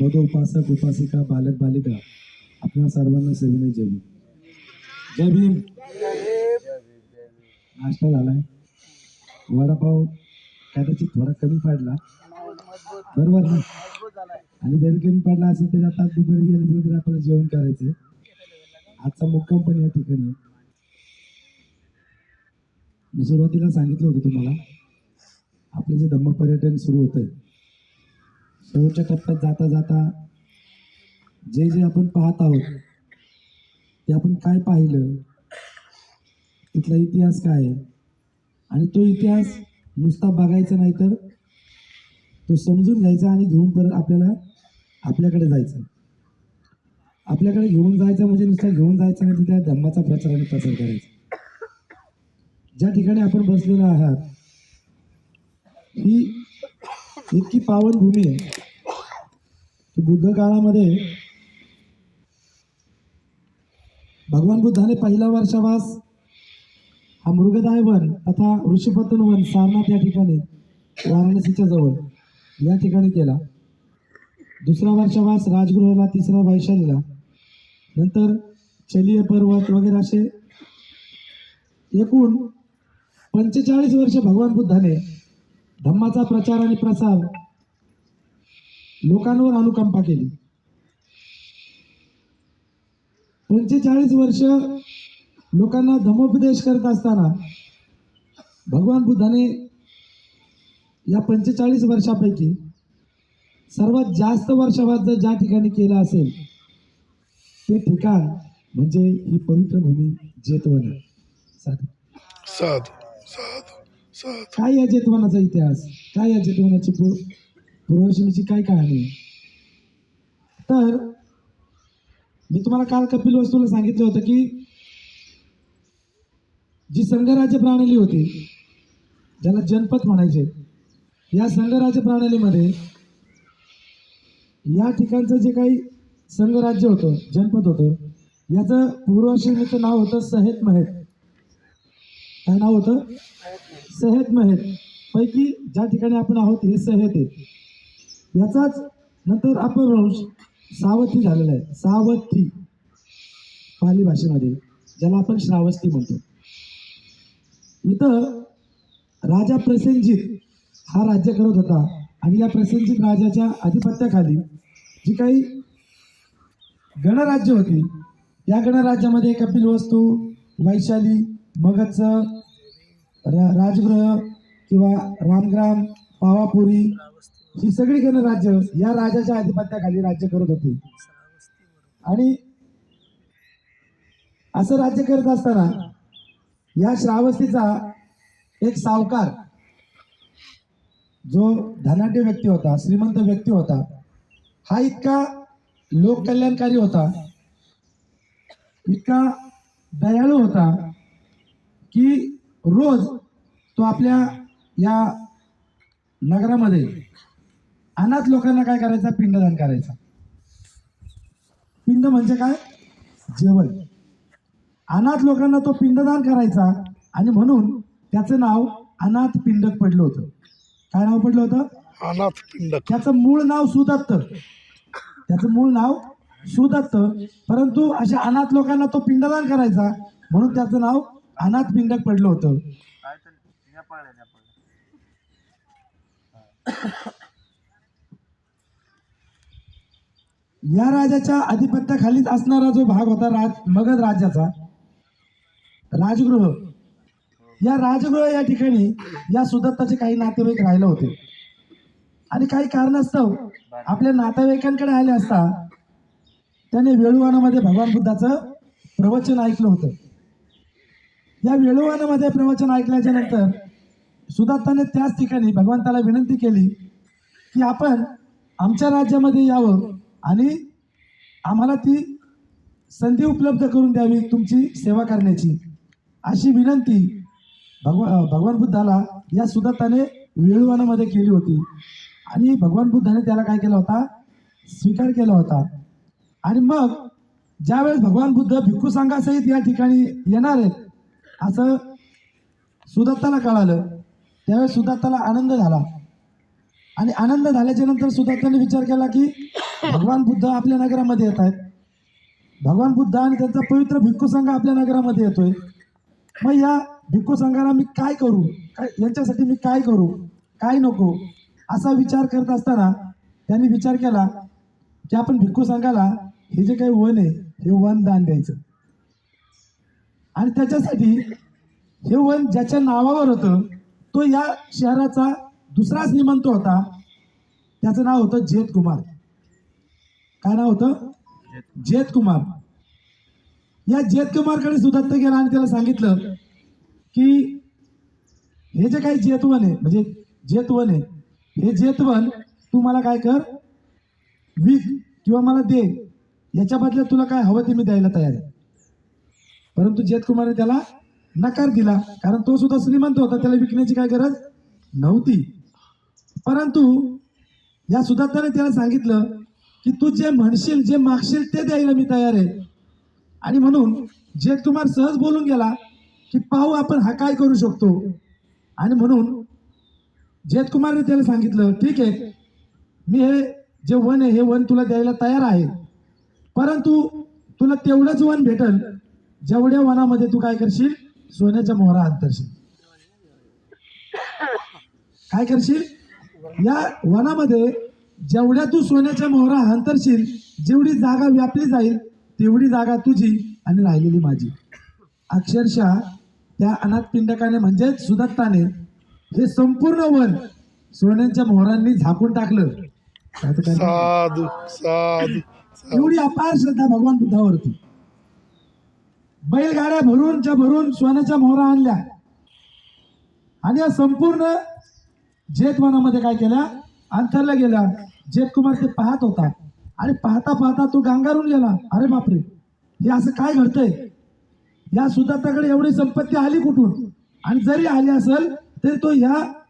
बौद्ध उपासक उपासिका बालक बालिका आपल्या सर्वांना सविनय जय भीम. जय भीम. नाश्ता झालाय. वडापाव कदाचित थोडा कमी पडला. बरोबर ना? आणि जरी कमी पडला असेल तरी आता दुपारी गेलं तरी आपल्याला जेवण करायचं आजचा मुक्काम पण या ठिकाणी मी सुरुवातीला सांगितलं होतं तुम्हाला आपलं जे धम्म पर्यटन सुरू होतंय शेवटच्या टप्प्यात जाता जाता जे जे आपण पाहत आहोत ते आपण काय पाहिलं? तिथला इतिहास काय? आहे आणि तो इतिहास नुसता बघायचा नाही तर तो समजून घ्यायचा आणि घेऊन परत आपल्याला आपल्याकडे जायचं. आपल्याकडे घेऊन जायचं म्हणजे नुसता घेऊन जायचं नाही तर त्या धम्माचा प्रचार आणि प्रसार करायचा. ज्या ठिकाणी आपण बसलेलो आहात ही इतकी पावन भूमी आहे. बुद्ध काळामध्ये भगवान बुद्धाने पहिला वर्षावास हा मृगदाय वन तथा ऋषीपतन वन सारनाथ या ठिकाणी वाराणसीच्या जवळ या ठिकाणी केला. दुसरा वर्षावास राजगृहाला तिसरा वैशालीला. नंतर चलीय पर्वत वगैरे असे एकूण पंचेचाळीस वर्ष भगवान बुद्धाने धम्माचा प्रचार आणि प्रसार लोकांवर अनुकंपा केली. पंचेचाळीस वर्ष लोकांना धमोपदेश करत असताना भगवान बुद्धाने या पंचेचाळीस वर्षापैकी सर्वात जास्त वर्षावाद जर ज्या ठिकाणी केलं असेल ते ठिकाण म्हणजे ही पवित्र भूमी जेतवन आहे. साधू. साधू साधू साधू. काय या जेतवनाचा इतिहास? काय या जेतवनाची पूर्व काय कहाणी तर मी तुम्हाला काल कपिल वस्तूला सांगितलं होतं की जी संघराज्य प्रणाली होती ज्याला जनपद म्हणायचे या संघराज्य प्रणालीमध्ये या ठिकाणचं जे काही संघराज्य होतं जनपद होतं याचं पूर्वश्रेणीचं नाव होतं सहेत महेत. काय नाव होतं? सहेत महेत. पैकी ज्या ठिकाणी आपण आहोत हे सहेत आहे याचाच नंतर अपभ्रंश सावथी झालेला आहे. सावथी. पाली भाषेमध्ये ज्याला आपण श्रावस्ती म्हणतो. इथं राजा प्रसेनजित हा राज्य करत होता. आणि या प्रसेनजित राजाच्या अधिपत्याखाली जी काही गणराज्य होती या गणराज्यामध्ये कपिल वस्तू वैशाली मगच रा राजगृह किंवा रामग्राम पावापुरी ही सगळी गणराज्य या राजाच्या आधिपत्याखाली राज्य करत होती. आणि असं राज्य करत असताना या श्रावस्तीचा एक सावकार जो धनाढ्य व्यक्ती होता श्रीमंत व्यक्ती होता हा इतका लोककल्याणकारी होता इतका दयाळू होता की रोज तो आपल्या या नगरामध्ये अनाथ लोकांना काय करायचा? पिंडदान करायचा. पिंड म्हणजे काय? जेवण. अनाथ लोकांना तो पिंडदान करायचा आणि म्हणून त्याचं नाव अनाथ पिंडक पडलं होतं. काय नाव पडलं होतं? अनाथ पिंडक. त्याचं मूळ नाव सुदत्त. त्याचं मूळ नाव सुदत्त. परंतु अशा अनाथ लोकांना तो पिंडदान करायचा. म्हणून त्याचं नाव अनाथ पिंडक पडलं होतं. या राजाच्या अधिपत्याखालीच असणारा जो भाग होता राज मगध राज्याचा राजगृह. या राजगृह या ठिकाणी या सुदत्ताचे काही नातेवाईक राहिले होते. आणि काही कारणास्तव आपल्या नातेवाईकांकडे आले असता त्याने वेळुवानामध्ये भगवान बुद्धाचं प्रवचन ऐकलं होतं. या वेळुवानामध्ये प्रवचन ऐकल्याच्या नंतर सुदत्ताने त्याच ठिकाणी भगवंताला विनंती केली की आपण आमच्या राज्यामध्ये यावं. आणि आम्हाला ती संधी उपलब्ध करून द्यावी तुमची सेवा करण्याची. अशी विनंती भगवा भगवान बुद्धाला या सुदत्ताने वेळुवानामध्ये केली होती. आणि भगवान बुद्धाने त्याला काय केला होता? स्वीकार केला होता. आणि मग ज्यावेळेस भगवान बुद्ध भिक्खू संघासहित या ठिकाणी येणार आहेत असं सुदत्ताला कळालं. त्यावेळेस सुदत्ताला आनंद झाला. आणि आनंद झाल्याच्यानंतर सुदत्ताने विचार केला की भगवान बुद्ध आपल्या नगरामध्ये येत आहेत. भगवान बुद्ध आणि त्यांचा पवित्र भिक्खू संघ आपल्या नगरामध्ये येतोय. मग या भिक्खू संघाला मी काय करू? काय यांच्यासाठी मी काय करू? काय नको? असा विचार करत असताना त्यांनी विचार केला की आपण भिक्खू संघाला हे जे काही वन आहे हे वन दान द्यायचं. आणि त्याच्यासाठी हे वन ज्याच्या नावावर होतं तो या शहराचा दुसरा श्रीमंत होता. त्याचं नाव होतं जेत कुमार. काय नाव होतं? जेत कुमार. या जेत कुमारकडे सुदत्त गेला आणि त्याला सांगितलं की हे जे काही जेतवन आहे म्हणजे जेतवन आहे हे जेतवन तू मला काय कर? विक किंवा मला दे. याच्या बदल्यात तुला काय हवं ते मी द्यायला तयार आहे. परंतु जेतकुमारने त्याला नकार दिला कारण तो सुद्धा श्रीमंत होता त्याला विकण्याची काय गरज नव्हती. परंतु या सुदत्ताने त्याला सांगितलं की तू जे म्हणशील जे मागशील ते द्यायला मी तयार आहे. आणि म्हणून जेतकुमार सहज बोलून गेला की पाहू आपण हा काय करू शकतो. आणि म्हणून जेतकुमारने त्याला सांगितलं ठीक आहे मी हे जे वन आहे हे वन तुला द्यायला तयार आहे. परंतु तुला तेवढंच वन भेटल जेवढ्या वनामध्ये तू काय करशील? सोन्याच्या मोहरा अंतरशील. काय करशील? या वनामध्ये जेवढ्या तू सोन्याच्या मोहरा अंतरशील जेवढी जागा व्यापली जाईल तेवढी जागा तुझी आणि राहिलेली माझी. अक्षरशः त्या अनाथ पिंडकाने म्हणजेच सुदत्ताने हे संपूर्ण वन सोन्यांच्या मोहरांनी झाकून टाकलं. साधू साधू एवढी अपार श्रद्धा भगवान बुद्धावरती. बैलगाड्या भरूनच्या भरून सोन्याच्या मोहरा आणल्या. आणि या संपूर्ण जेतवनामध्ये काय केल्या अंतरल्या गेल्या जेतकुमार ते पाहत होता. आणि पाहता पाहता तो गांगारून गेला. अरे बापरे हे असं काय घडतंय? या सुदत्ताकडे एवढी संपत्ती आली कुठून? आणि जरी आली असेल तरी तो ह्या